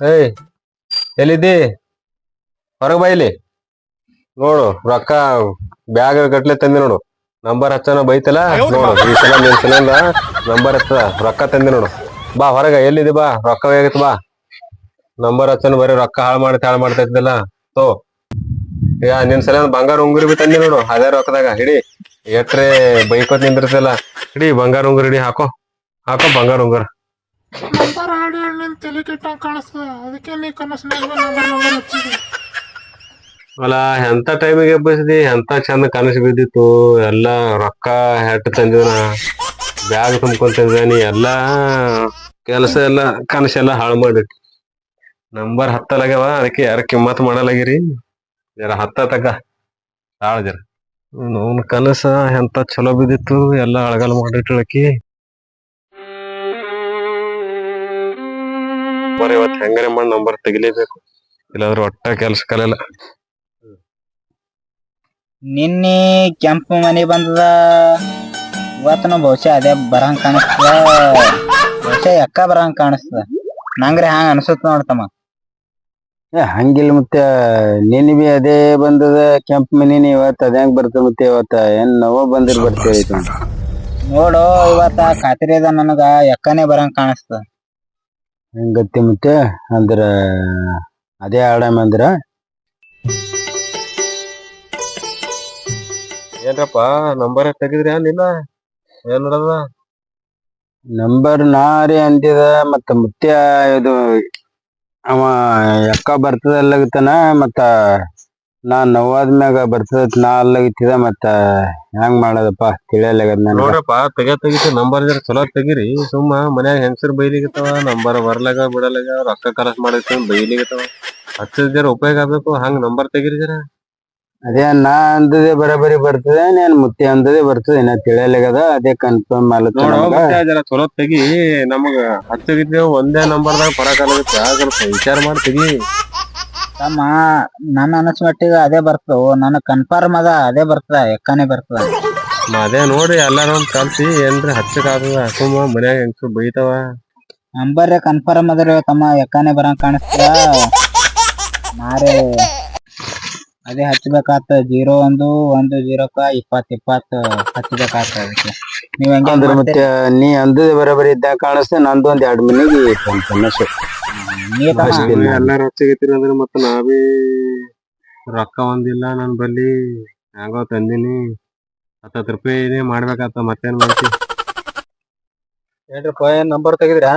ಏಯ್ ಎಲ್ಲಿದ್ದಿ? ಹೊರಗೆ ಬೈಲಿ ನೋಡು ರೊಕ್ಕ ಬ್ಯಾಗ್ ಗಟ್ಲೆ ತಂದಿ ನೋಡು. ನಂಬರ್ ಹಚ್ಚನ ಬೈತಲ್ಲ ನೋಡು ಈ ಸಲ ನಿನ್ ಸಲಿಂದ ನಂಬರ್ ಹಚ್ಚದ ರೊಕ್ಕ ತಂದಿ ನೋಡು. ಬಾ ಹೊರಗ ಎಲ್ಲಿದಿ ಬಾ? ರೊಕ್ಕ ಹೋಗೈತಿ ಬಾ. ನಂಬರ್ ಹಚ್ಚನ ಬರೀ ರೊಕ್ಕ ಹಾಳು ಮಾಡಿ ಹಾಳು ಮಾಡ್ತಾ ಇದ್ದಲ್ಲ ತೋ. ಈಗ ನಿನ್ ಸಲ ಬಂಗಾರ ಉಂಗುರಿ ಬಿ ತಂದಿ ನೋಡು ಅದೇ ರೊಕ್ಕದಾಗ. ಹಿಡಿ. ಎಟ್ರೆ ಬೈಕೋತ್ ನಿಂದಿರ್ತಲ್ಲ. ಹಿಡಿ ಬಂಗಾರ ಉಂಗುರಿ ಹಿಡಿ ಹಾಕೋ. ಹಾಕೋ ಬಂಗಾರ ಉಂಗುರ. ನಂಬರ್ ಹಾಡಿ ಹೇಳಿ ತಲೆ ಕೆಟ್ಟ ಕಾಣಿಸ್ತದ ಅದಕ್ಕೆ ನೀ ಹಚ್ಚಿದಿ. ಅಲ್ಲ, ಎಂತ ಟೈಮಿಗೆ ಎಬ್ಬಿಸಿದಿ? ಎಂತ ಚಂದ ಕನಸು ಬಿದ್ದಿತ್ತು? ಎಲ್ಲ ರೊಕ್ಕ ಹೆಟ್ ತಂದಿವನ ಬ್ಯಾಗ್ ತುಂಬ್ಕೊಂಡ್ ಎಲ್ಲಾ ಕೆಲಸ ಎಲ್ಲ ಕನಸೆಲ್ಲ ಹಾಳು ಮಾಡಿಟ್ಟಿ ನಂಬರ್ ಹತ್ತಲಾಗ್ಯವ. ಅದಕ್ಕೆ ಯಾರ ಕಿಮ್ಮತ್ ಮಾಡಲಾಗಿರಿ? ಜರ ಹತ್ತ ತಗ. ತಾಳ ಜರ. ಅವನ ಕನಸ ಎಂತ ಚಲೋ ಬಿದ್ದಿತ್ತು? ಎಲ್ಲ ಅಳಗಲ್ ಮಾಡಿಟ್ಳಕಿ ಬರೀ ಇವತ್ತು ಹೆಂಗಾರೆ ಮಾಡಿ ನಂಬರ್ ತೆಗಿಲೇಬೇಕು. ಇಲ್ಲಾಂದ್ರೆ ಒಟ್ಟ ಕೆಲ್ಸ ಕಲಿಯಲ್ಲ ನಿನ್ನೆ ಕೆಂಪು ಮನೆ ಬಂದದ. ಇವತ್ತನ ಬಹುಶಃ ಅದೇ ಬರಂಗ್ ಕಾಣಿಸ್ತದ. ಬಹುಶಃ ಎಕ್ಕ ಬರಂಗ್ ಕಾಣಿಸ್ತದ. ನಂಗ್ರೆ ಹಂಗ ಅನ್ಸುತ್ತ ನೋಡ್ತಮ್ಮ ಏ ಹಂಗಿಲ್ಲ ಮತ್ತೆ ನಿನ್ ಬಿ ಅದೇ ಬಂದದ ಕೆಂಪ್ ಮನಿನಿ ಇವತ್ತು ಅದ ಹೆಂಗ್ ಬರ್ತದ ಮತ್ತೆ ಇವತ್ತ? ಏನ್ ನೋವ ಬಂದಿರ್ ಬರ್ತೇವೆ ನೋಡು ಇವತ್ತ ಖಾತ್ರಿ ಅದ ನನಗ. ಎಕ್ಕನೇ ಬರಂಗ್ ಕಾಣಿಸ್ತದ. ಹೆಂಗತ್ತಿ ಮತ್ತೆ? ಅಂದ್ರ ಅದೇ ಆಡಮ್ ಅಂದ್ರ. ಏನ್ರಪ್ಪ ನಂಬರ್ ತೆಗಿದ್ರಿ ಏನಿಲ್ಲ ಏನ್ ನೋಡದ ನಂಬರ್ ನಾರಿ ಅಂದಿದ ಮತ್ತ ಮುತ್ಯ ಇದು ಅವ ಎಕ್ಕ ಬರ್ತದ ಅಲ್ಲಗತನ ಮತ್ತ ನಾ ನೋವಾದ್ಮ್ಯಾಗ ಬರ್ತದ ನಾ ಅಲ್ಲಗತ್ತಿದ ಮತ್ತ ಹೆಂಗ್ ಮಾಡೋದಪ್ಪ ತಿಳಿಯಲ್ಲಾಗದ ನನಗ. ನೋಡ್ರಪ್ಪ ತೆಗ ತೆಗಿತು ನಂಬರ್ ಇದ್ರೆ ಚಲೋ ತೆಗಿರಿ. ಸುಮ್ಮ ಮನ್ಯಾಗ ಹೆಂಗಸರ್ ಬೈಲಿಗತ್ತವ ನಂಬರ್ ಬರ್ಲಾಗ ಬಿಡಲಾಗ ರೊಕ್ಕ ಕಲಸ್ ಮಾಡೈತಿ ಬೈಲಿಗತ್ತವ ಹಚ್ಚಿದ್ರ ಉಪಯೋಗ ಆಗ್ಬೇಕು ಹಂಗ ನಂಬರ್ ತೆಗಿರಿ ಜರ. ಅದೇ ನಾ ಅಂದದೇ ಬರಬರಿ ಬರ್ತದೆ ನೀನ್ ಮುತ್ತಿ ಅಂದದೇ ಬರ್ತದೆ ನಾ ತಿಳಿಯಲ್ಲಾಗದ ಅದೇ ಕನ್ಫರ್ಮ್ ನೋಡು ಮಾಡತ್ತ ಮತ್ತೆ ಜರ ಚಲೋ ತೆಗಿ ನಮಗ ಹಚ್ಚಗಿದ್ದೇವ್ ಒಂದೇ ನಂಬರ್ದಾಗ ಬರಕಾಗತ್ತ ಸ್ವಲ್ಪ ವಿಚಾರ ಮಾಡಿ ತೆಗಿ. ತಮ್ಮ ನನ್ನ ಅನಸ್ ಮಟ್ಟಿಗೆ ಅದೇ ಬರ್ತದ. ನನಗ್ ಕನ್ಫರ್ಮ್ ಅದ ಅದೇ ಬರ್ತದ ಎಕ್ಕಾನೆ ಬರ್ತದ. ಅದೇ ನೋಡ್ರಿ ಎಲ್ಲಾರು ಒಂದ್ ಕಲ್ಸಿ ಏನ್ರಿ ಹಚ್ಚಕ್ ಆಗ್ತದ ಸುಮ್ಮ ಮನ್ಯಾಗ ಬೈತಾವ? ನಂಬರ್ ಕನ್ಫರ್ಮ್ ಅದ್ರಿ ತಮ್ಮ ಎಕ್ಕಾನೆ ಬರಂಗ್ ಕಾಣಿಸ್ತದ ಮಾರೆ ಅದೇ ಹಚ್ಬೇಕಾತ ಜೀರೋ ಒಂದು ಒಂದು ಜೀರೋಕ ಇಪ್ಪತ್ ಇಪ್ಪತ್ ಹಚ್ಬೇಕಾತ ಅದಕ್ಕೆ. ನೀವ್ ಹೆಂಗ್ ಅಂದ್ರ ಮತ್ತೆ ನೀ ಅಂದದೇ ಬರೋಬರಿ ಇದ್ದಾಗ ಕಾಣಿಸ್ತೇ ನಂದು ಒಂದ್ ಎರಡ್ ಮನಿಗೆ ನೀ ಎಲ್ಲಾರು ಹಚ್ಚಗತ್ತೀರಿ ಅಂದ್ರೆ ಮತ್ತ ನಾವೇ ರೊಕ್ಕ ಒಂದಿಲ್ಲ ನನ್ ಬಲ್ಲಿ. ಹೆಂಗೋ ತಂದಿನಿ. ಹತ್ತತ್ತು ರೂಪಾಯಿನೇ ಮಾಡ್ಬೇಕಾತ ಮತ್ತೇನ್ ಮಾಡ್ತಿ? ಏನ್ರಪ್ಪ ಏನ್ ನಂಬರ್ ತೆಗಿದ್ರಿ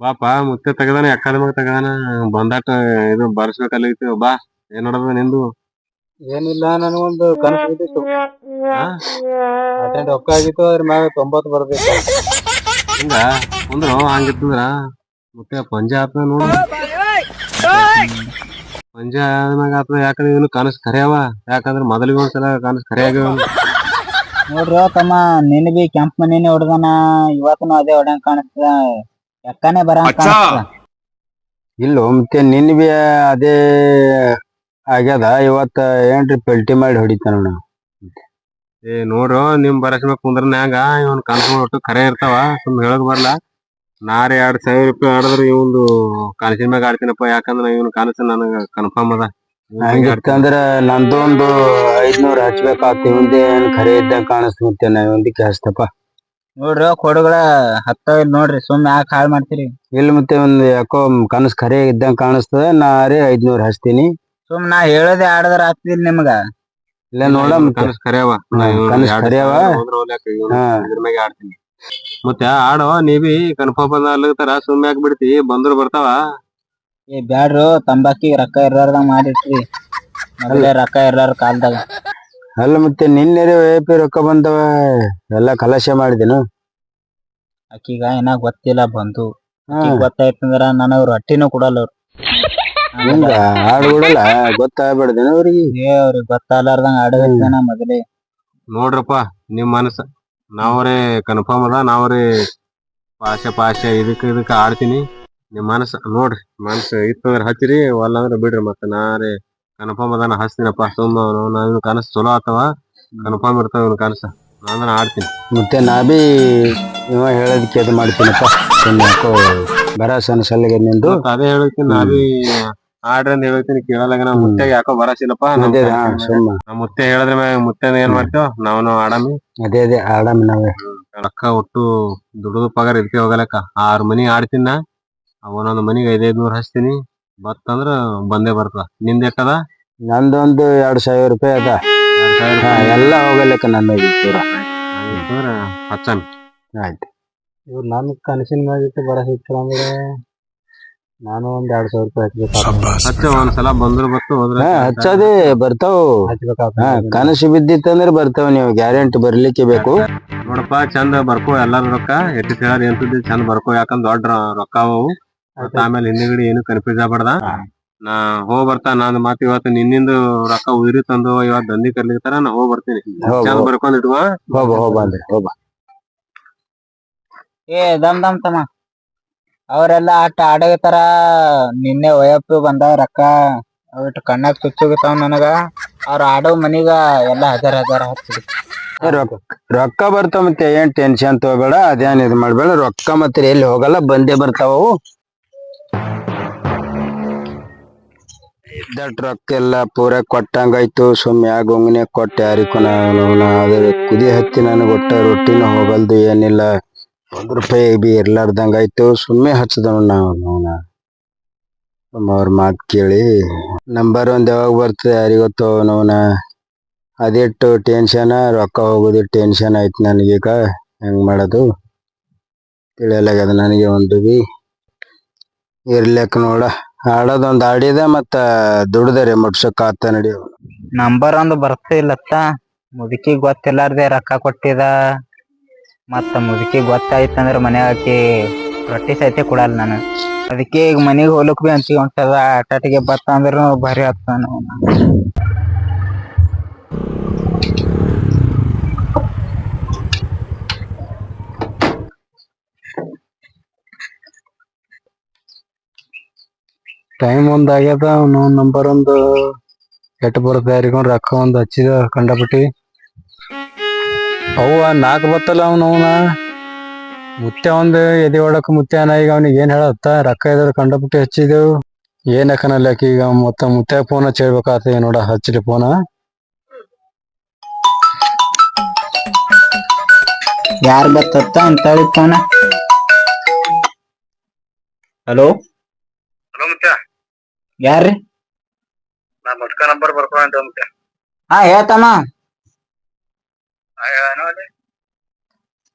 ಬಾಪ ಮುತ್ತೆ ತೆಗದಾನ ಎಕ್ಕದ ಮಗ ತೆಗದಾನ. ಬಂದಾಟ ಇದು ಬರ್ಸ್ಬೇಕಲ್ಲಿತ್ತು ಬಾ. ಏನ್ ನೋಡದ ನಿಂದು? ಏನಿಲ್ಲ ನನಗೊಂದು ಕನಸು ಬಿದ್ದಿತ್ತು ರೊಕ್ಕ ಆಗಿತ್ತು ಅದ್ರ ಮ್ಯಾಗ ತೊಂಬತ್ತು ಬರ್ಬೇಕು ಹಿಂಗ ಅಂದ್ರ ಹಂಗಿತ್ತಂದ್ರ? ಮತ್ತೆ ಪಂಜ ಆತ ನೋಡು. ಪಂಜ ಆದ್ಮ್ಯಾಗ ಆತ ಯಾಕಂದ್ರೆ ಇವನು ಕನಸು ಕರೆಯವ? ಯಾಕಂದ್ರ ಮೊದಲಿಗೆ ಒಂದ್ಸಲ ಕನಸು ಕರೆಯಾಗಿ ಆಗ್ಯಾವ ನೋಡ್ರಿ ತಮ್ಮ ನಿನ್ ಬಿ ಕೆಂಪ್ ಮನೇನೆ ಹೊಡ್ದಾನ ಇವತ್ತನು ಅದೇ ಹೊಡ್ಯಂಗ್ ಕಾಣಿಸ್ತದ. ಯಾಕನೆ ಬರ ಇಲ್ಲ ಮತ್ತೆ ನಿನ್ ಬಿ ಅದೇ ಆಗ್ಯದ ಇವತ್ತ ಏನ್ರಿ ಪಲ್ಟಿ ಮಾಡಿ ಹೊಡಿತಾನ ನೋಡ. ಏ ನೋಡ್ರು ನಿಮ್ ಬರಸ್ಬೇಕು ಕುಂದ್ರನ್ಯಾಗ ಇವನ್ ಒಟ್ಟು ಖರೆ ಇರ್ತಾವ ಸುಮ್ ಹೇಳಕ್ ಬರ್ಲ? ನಾರೇ ಎರಡ್ ಸಾವಿರ ರೂಪಾಯಿ ಆಡಿದ್ರೆ ಇವಂದು ಕನಸಿನ ಮ್ಯಾಗ ಆಡ್ತೀನಪ್ಪ ಯಾಕಂದ್ರ ಇವನ್ ಕನಸು ನನಗ ಕನ್ಫರ್ಮ್ ಅದ. ಹಂಗಿತ್ತಂದ್ರ ನಂದೊಂದು ಐದ್ನೂರ್ ಹಚ್ಬೇಕಾಗ್ತಿ ಇವಂದೇ ಏನ್ ಖರೆ ಇದ್ದಂಗ ಕಾಣಿಸ್ತೇನೆ ನಾ ಒಂದಕ್ಕೆ ಹಚ್ತಪ್ಪ. ನೋಡ್ರಿ ಕೊಡುಗಳ ಹತ್ತಾವ್ ನೋಡ್ರಿ ಸುಮ್ ಯಾಕೆ ಹಾಳ್ ಮಾಡ್ತೀರಿ? ಇಲ್ಲ ಮತ್ತೆ ಒಂದ್ ಯಾಕೋ ಕನಸು ಖರೆ ಇದ್ದಂಗ ಕಾಣಿಸ್ತದ ರೀ ಐದ್ನೂರ್ ಹಚ್ತೀನಿ. ಸುಮ್ ನಾ ಹೇಳದೆ ಆಡದ್ರ ಹಾಕ್ತೀನಿ ನಿಮ್ಗ? ಇಲ್ಲ ನೋಡ ಕನಸ್ ಖರೆ ಅವ. ನಾ ಕನಸು ಖರೆ ಅವ. ಇದ್ರ ಮ್ಯಾಗೆ ಆಡ್ತೀನಿ. ಮತ್ತೆ ಆಡೋ ನೀವಿ ಬಿ ಕನ್ಫರ್ಮ್ ಅಲ್ಲತ್ತಾರ ಸುಮ್ಮನೆ ಯಾಕೆ ಬಿಡ್ತಿ ಬಂದ್ರು ಬರ್ತಾವ. ಏ ಬ್ಯಾಡ್ರು ತಂಬಾಕಿ ರೊಕ್ಕ ಇರ್ಲಾರ್ದಂಗ ಮಾಡಿಟ್ರಿ. ಮೊದಲೇ ರೊಕ್ಕ ಇರ್ಲಾರ ಕಾಲ್ದಾಗ. ಅಲ್ಲ ಮತ್ತೆ ನಿನ್ನೆ ಪಿ ರೊಕ್ಕ ಬಂದವ ಎಲ್ಲಾ ಕಲಶ ಮಾಡಿದೆನು. ಅಕ್ಕಿಗ ಏನ ಗೊತ್ತಿಲ್ಲ ಬಂದು. ಗೊತ್ತಾಯ್ತಂದ್ರ ನನಗ್ ರೊಟ್ಟಿನೂ ಕೊಡಲ್ಲ ಅವ್ರು. ಹಿಂಗ ಹಾಡು ಬಿಡಲ್ಲ ಗೊತ್ತಾಗ್ಬಿಡ್ದೇನು ಅವ್ರಿಗೆ. ಏ ಅವ್ರಿಗೆ ಗೊತ್ತಾಗ್ಲಾರ್ದಂಗ ಆಡಬೇಕನ ಮೊದಲೇ. ನೋಡ್ರಪ್ಪ ನಿಮ್ ಮನಸ್ಸ. ನಾವ್ರೇ ಕನ್ಫರ್ಮ್ ಅದ ನಾವ್ರೇ ಪಾಶ ಪಾಶೆ ಇದಕ್ ಇದಕ್ ಆಡ್ತೀನಿ. ನಿಮ್ ಮನಸ್ಸು ನೋಡ್ರಿ ಮನಸ್ಸು ಇತ್ತಂದ್ರ ಹಚ್ಚಿರಿ ಅಂದ್ರ ಬಿಡ್ರಿ ಮತ್ತ ನಾರೇ ಕನ್ಫರ್ಮ್ ಅದಾನ ಹಚ್ತೀನಪ್ಪ. ಸುಮ್ಮ ನಾವ್ ಕನಸು ಚಲೋ ಆತವ ಕನ್ಫರ್ಮ್ ಇರ್ತಾವ ಇವ್ನ ಕನಸ. ನಾನು ಆಡ್ತೀನಿ. ಮತ್ತೆ ನಾ ಬಿ ಇವ ಹೇಳೋದಕ್ಕೆ ಅದು ಮಾಡ್ತೀನಪ್ಪ. ಸುಮ್ನೆ ಸಣ್ಣ ಅನ್ಸಲ್ಲಿಗೆ ನಿಂದು. ಅದೇ ಹೇಳಕ್ಕೆ ನಾ ಬಿ ಆಡ್ರಿ ಅಂತ ಹೇಳ್ತೀನಿ ಕೇಳಲ್ಲ ನಮ್. ಮುತ್ತೆಗೆ ಯಾಕೋ ಬರಸಿಲ್ಲಪ್ಪ ಅದೇ ಹಾ ಸುಮ್ಮ. ನಮ್ ಮುತ್ತೆ ಹೇಳಿದ್ರೆ ಮ್ಯಾಗ ಮುತ್ತೆ ಏನ್ ಮಾಡ್ತೇವ ನಾವ್ನು ಆಡಮಿ. ಅದೇ ಅದೇ ಆಡಮ್ ನಾವೇ. ರೊಕ್ಕ ಒಟ್ಟು ದುಡ್ದು ಪಗಾರ ಇದಕ್ಕೆ ಹೋಗಲಕ್ಕ. ಆರ್ ಮನಿ ಆಡ್ತೀನಿ ನಾ. ಅವನೊಂದ್ ಮನಿಗೆ ಐದೈದ್ ನೂರ್ ಹಚ್ತೀನಿ. ಬತ್ತಂದ್ರ ಬಂದೇ ಬರ್ತದ. ನಿಂದ ಎಟ್ಟದ ನಂದೊಂದು ಎರಡ್ ಸಾವಿರ ರೂಪಾಯಿ ಅದ. ಎರಡ್ ಸಾವಿರ ಹಾ, ಎಲ್ಲ ಹೋಗಲಿಕ್ಕ ನನ್ನ ಹಚ್ಚಮಿ ಆಯ್ತು. ಇವ್ರು ನನ್ ಕನಸಿನ ಮ್ಯಾಗಿಟ್ಟು ಬರಸಿತ್ತು ಅಂದ್ರೆ ನಾನು ಒಂದ್ ಎರಡ್ ಸಾವಿರ ರೂಪಾಯಿ ಹಚ್ಚ ಒಂದ್ಸಲ ಬಂದ್ರು ಬತ್ತು ಹೋದ್ರ ಹಚ್ಚೋದೇ ಬರ್ತಾವ. ಹಾ ಕನಸು ಬಿದ್ದಿತ್ತಂದ್ರೆ ಬರ್ತಾವ ನೀವು ಗ್ಯಾರಂಟಿ ಬರ್ಲಿಕ್ಕೆ ಬೇಕು. ನೋಡಪ್ಪ ಚಂದ ಬರ್ಕೋ ಎಲ್ಲಾರ ರೊಕ್ಕ. ಎಷ್ಟು ಹೇಳೋದ್ ಏನ್ ಸುದ್ದಿ ಚಂದ ಬರ್ಕೋ. ಯಾಕಂದ್ ದೊಡ್ಡ ರೊ- ರೊಕ್ಕ ಅವು. ಮತ್ತ ಆಮೇಲೆ ಹಿಂದಿಗಡಿ ಏನು ಕನ್ಫ್ಯೂಸ್ ಆಗ್ಬಾರ್ದ. ನಾ ಹೋಗ್ ಬರ್ತಾ ನಾನು ಮತ್ ಇವತ್ತು ನಿನ್ನಿಂದ ರೊಕ್ಕ ಉದಿರಿ ತಂದು ಇವತ್ ದಂದಿ ಕರ್ಲಿಕ್ತಾರ ನಾ ಹೋಗ್ ಬರ್ತೀನಿ. ಹೋಗ್ ಚಂದ ಹೋಗ್. ಬರ್ಕೊಂಡ್ ಇಟ್ಕೋ. ಹೋಗ ಹೋಗ ಅಂದ್ರೆ ಹೋಗ ಏ ದಮ್ ದಮ್ ತಮ್ಮ. ಅವರೆಲ್ಲ ಆಟ ಆಡಕತ್ತಾರ ನಿನ್ನೆ ವಯಪ್ಪು ಬಂದ ರೊಕ್ಕ. ಅವಿಟ್ಟು ಕಣ್ಣಾಗ ಚುಚ್ಚುಗತಾವ ನನಗ. ಅವ್ರ ಆಡೋ ಮನಿಗ ಎಲ್ಲ ಹಜಾರ್ ಹಜಾರ್ ಹಚ್ಚಿದ್ರು ರೊಕ್ಕ ಬರ್ತಾವ ಮತ್ತೆ ಏನ್ ಟೆನ್ಷನ್ ತಗೋಬೇಡ, ಅದೇನ್ ಇದ್ ಮಾಡ್ಬೇಡ. ರೊಕ್ಕ ಮತ್ತೆ ಎಲ್ಲಿ ಹೋಗಲ್ಲ, ಬಂದೇ ಬರ್ತಾವ ಅವು. ಇದ್ದಟ್ ರೊಕ್ಕ ಎಲ್ಲ ಪೂರ ಕೊಟ್ಟಂಗಾಯ್ತು. ಸುಮ್ಮನೆ ಆ ಗೊಂಗನೆ ಕೊಟ್ಟ ನಾನು. ಕುದಿ ಹತ್ತಿ ನನಗೆ ಒಟ್ಟ ರೊಟ್ಟಿನ ಹೋಗಲ್ದು ಏನಿಲ್ಲ. ಒಂದ್ ರೂಪಾಯಿ ಬಿ ಇರ್ಲಾರ್ದಂಗಾಯ್ತು ಸುಮ್ಮನೆ ಹಚ್ಚದವ್ ನಾವು ಅವ್ರ ಮಾತ್ ಕೇಳಿ. ನಂಬರ್ ಒಂದ್ ಯಾವಾಗ ಬರ್ತದೆ ಯಾರಿಗೊತ್ತು ನೋನ ಅದಿಟ್ಟು ಟೆನ್ಷನ್ ರೊಕ್ಕ ಹೋಗೋದು ಟೆನ್ಷನ್ ಆಯ್ತು ನನಗೀಗ ಹೆಂಗ್ ಮಾಡೋದು? ತಿಳಿಯಲಾಗ್ಯದ ನನಗೆ ಒಂದು ಬಿ. ಇರ್ಲಿಕ್ ನೋಡ. ಆಡೋದೊಂದ್ ಆಡಿದ ಮತ್ತ ದುಡ್ದರೆ ಮುಟ್ಸಕ್ಕೆ ಆತ ನಡಿ. ನಂಬರ್ ಒಂದು ಬರ್ತಿಲ್ಲತ್ತ ಮುದುಕಿ ಗೊತ್ತಿಲ್ಲಾರ್ದೆ ರೊಕ್ಕ ಕೊಟ್ಟಿದ. ಮತ್ತ ಮುದುಕಿ ಗೊತ್ತಾಯ್ತಂದ್ರ ಮನ್ಯಾಗ ಆಕಿ ರೊಟ್ಟಿ ಸಹಿತ ಕೊಡಲ್ಲ ನಾನು. ಅದಕ್ಕೆ ಈಗ ಮನೆಗೆ ಹೋಗ್ಲಿಕ್ ಬಿ ಅಂತ ಹೊಂಟದ ಆಟಾಟಿಗೆ ಬತ್ತ ಅಂದ್ರೂ ಭಾರಿ ನಾವು ಟೈಮ್ ಒಂದ್ ಆಗ್ಯದ ನಂಬರ್ ಒಂದು ಎಟ್ ಬರ್ದ ಯಾರಿಗೊಂದು ರೊಕ್ಕ ಒಂದ್ ಹಚ್ಚಿದ ಕಂಡಪಟ್ಟಿ ಅವ ನಾಲ್ಕು ಬತ್ತಲ್ಲ ಅವನು ಅವನ. ಮುತ್ತೆ ಒಂದು ಎದೆ ಹೊಡಕ್ ಮುತ್ಯಾನ ಈಗ ಅವ್ನಿಗೆ ಏನ್ ಹೇಳತ್ತ? ರೊಕ್ಕ ಇದ್ರ ಕಂಡಪಟ್ಟಿ ಹಚ್ಚಿದೆವು ಏನ್ ಯಾಕನಲ್ಲ ಈಗ ಮತ್ತ ಮುತ್ತೆ ಫೋನ್ ಹಚ್ಚಿ ಹೇಳ್ಬೇಕಾತ ನೋಡ ಹಚ್ಚಲಿ ಫೋನ ಯಾರ್ ಬತ್ತತ್ತ ಅಂತ ಹೇಳಿ ಫೋನ ಹಲೋ ಯಾರ್ರಿ? ನಾ ಮುಟ್ಕ ನಂಬರ್ ಬರ್ಕೊಂಡ್ ಹಾ ಹೇಳ್ತಮ್ಮ.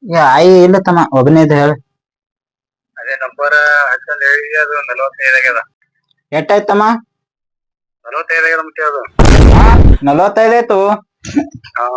ಏ ಆಯಿ ಇಲ್ಲ ತಮ್ಮ ಒಬ್ಬನೇ ಇದ್ದ ಹೇಳ. ಅದೇ ನಂಬರ್ ಹಚ್ಚಂದ್ ಹೇಳಿ ಅದು ನಲವತ್ತೈದು ಆಗ್ಯದ ಎಷ್ಟಾಯ್ತಮ್ಮ ನಲವತ್ತೈದು ಆಗ್ಯದ ಮತ್ತೆ ಅದು ನಲವತ್ತೈದಾಯ್ತು ಹಲೋ.